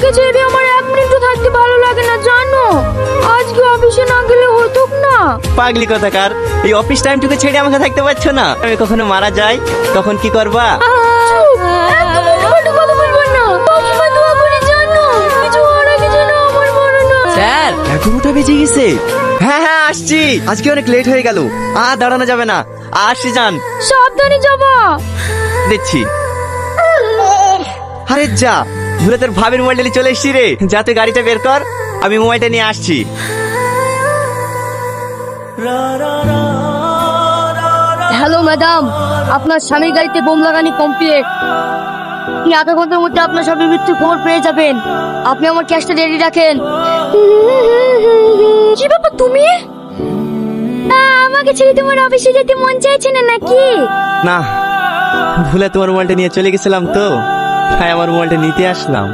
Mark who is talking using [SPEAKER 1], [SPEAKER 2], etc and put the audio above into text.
[SPEAKER 1] তোমাকে ছেড়ে আমার এক মিনিটও থাকতে ভালো লাগে না জানো? আজকে অফিসে না গেলে হতো না।
[SPEAKER 2] পাগলি কথাকার এই অফিস টাইমটুকু ছেড়ে আমাকে থাকতে পারছ না? আমি কখনো মারা যাই তখন কি করবা? স্যার এগারোটা বেজে গেছে। হ্যাঁ হ্যাঁ আসছি। আজকে অনেক লেট হয়ে গেল। আর দাঁড়ানো যাবে না। আসছি যান।
[SPEAKER 1] সাবধানে যাবা।
[SPEAKER 2] দিচ্ছি আরে যা ভুলে তোর ভাবির মোবাইলটা চলে এসছি রে। যাতে গাড়িটা বের কর আমি মোবাইলটা নিয়ে আসছি।
[SPEAKER 3] হ্যালো ম্যাডাম আপনার স্বামীর গাড়িতে বোম লাগানি কমপ্লিট আপনি আধা ঘণ্টার মধ্যে আপনার স্বামীর মৃত্যু খবর পেয়ে যাবেন। আপনি আমার ক্যাশটা রেডি রাখেন।
[SPEAKER 1] কি ব্যাপার তুমি? আমাকে ছেড়ে তোমার অফিসে যেতে মন চাইছে না নাকি?
[SPEAKER 2] না ভুলে তোমার মোবাইলটা নিয়ে চলে গেছিলাম তো। তাই আমার মোবাইলটা নিতে আসলাম।